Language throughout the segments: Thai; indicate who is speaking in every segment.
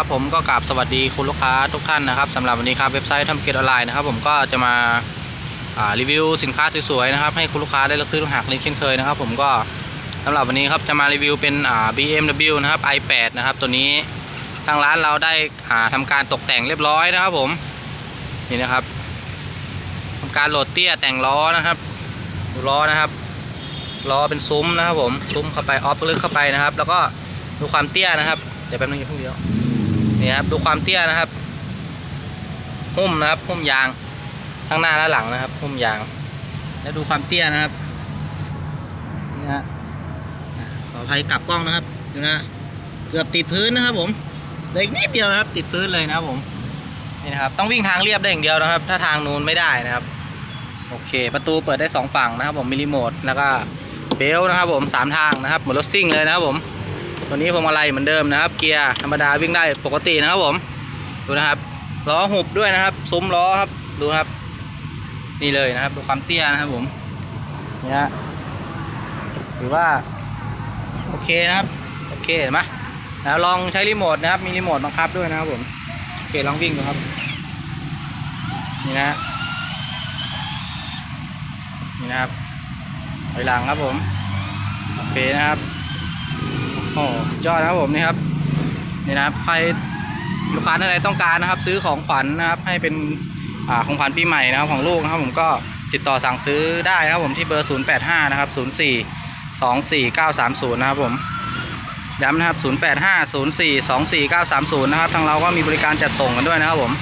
Speaker 1: ครับผมก็กราบสวัสดีคุณลูกค้าทุกท่านนะครับสำหรับวันนี้ครับเว็บไซต์ทำเกตออนไลน์นะครับผมก็จะมาารีวิวสินค้าสวยๆนะครับให้คุณลูกค้าได้เลือกซื้อหักนี้เช่นเคยนะครับ ผมก็สำหรับวันนี้ครับจะมารีวิวเป็นอ่า BMW นะครับ i8 นะครับตัวนี้ทางร้านเราได้อ่าทำการตกแต่งเรียบร้อยนะครับ ผมนี่นะครับทำการโหลดเตี้ยแต่งล้อนะครับดูล้อนะครับล้อเป็นซุ้มนะครับ ผมซุ้มเข้าไปออฟลึกเข้าไปนะครับ แล้วก็ดูความเตี้ยนะครับเดี๋ยวแป๊บนึงอย่าเพิ่งเดียว นี่ครับดูความเตี้ยนะครับหุ้มนะครับหุ้มยางทั้งหน้าและหลังนะครับหุ้มยาง แล้วดูความเตี้ยนะครับนี่ฮะขออภัยกลับกล้องนะครับดูนะเกือบติดพื้นนะครับ ผมเหลืออีกนิดเดียวนะครับ ติดพื้นเลยนะครับผมนี่นะครับต้องวิ่งทางเรียบได้อย่างเดียวนะครับ ถ้าทางนูนไม่ได้นะครับ โอเค ประตูเปิดได้สองฝั่งนะครับ ผมมีรีโมทแล้วก็เบลนะครับ ผมสามทางนะครับเหมือนรถซิ่งเลยนะครับผม ตัวนี้พวงมาลัยเหมือนเดิมนะครับ เกียร์ธรรมดาวิ่งได้ปกตินะครับผมดูนะครับล้อหุบด้วยนะครับซุ้มล้อครับดูครับนี่เลยนะครับดูความเตี้ยนะครับผมนี่ฮะถือว่าโอเคนะครับโอเคเห็นไหมแล้วลองใช้รีโมทนะครับมีรีโมทบังคับด้วยนะครับผมโอเคลองวิ่งดูครับนี่นะนี่นะครับถอยหลังครับผมโอเคนะครับ อ้สุดยอดนะครับผมนี่ครับนี่นะครับใครลูกค้าท่านใดต้องการนะครับ ซื้อของขวัญนะครับ ให้เป็นอของขวัญปีใหม่นะครับของลูกนะครับผมก็ติดต่อสั่งซื้อได้นะครับผมที่เบอร์ 085 นะครับ 04 24930 นะครับผมย้ำนะครับ 085 04 24930 นะครับ ทางเราก็มีบริการจัดส่งกันด้วยนะครับผม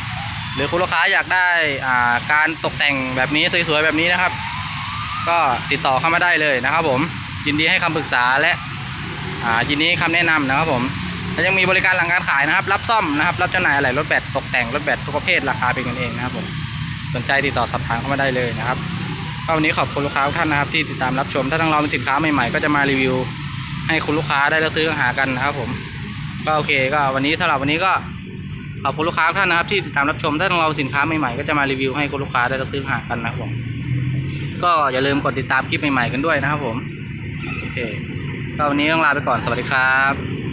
Speaker 1: หรือคุณลูกค้าอยากได้อ่าการตกแต่งแบบนี้สวยๆแบบนี้นะครับ ก็ติดต่อเข้ามาได้เลยนะครับผม ยินดีให้คำปรึกษาและ อ่ายินดีให้คำแนะนำนะครับผมและยังมีบริการหลังการขายนะครับ รับซ่อมนะครับ รับจำหน่ายอะไหล่รถแบตตกแต่งรถแบตทุกประเภทราคาเป็นกันเองนะครับผมสนใจติดต่อสอบถามเข้ามาได้เลยนะครับก็วันนี้ขอบคุณลูกค้าทุกท่านนะครับที่ติดตามรับชมถ้าทางเรามีสินค้าใหม่ๆก็จะมารีวิว ให้คุณลูกค้าได้เลือกซื้อหากันนะครับ ผมก็โอเคก็วันนี้สำหรับวันนี้ก็ขอบคุณลูกค้าทุกท่านนะครับที่ติดตามรับชมถ้าทางเราสินค้าใหม่ๆก็จะมารีวิวให้คุณลูกค้าได้เลือกซื้อหากันนะครับผมก็อย่าลืมกดติดตามคลิปใหม่ๆกันด้วยนะครับผมโอเค ก็วันนี้ต้องลาไปก่อนสวัสดีครับ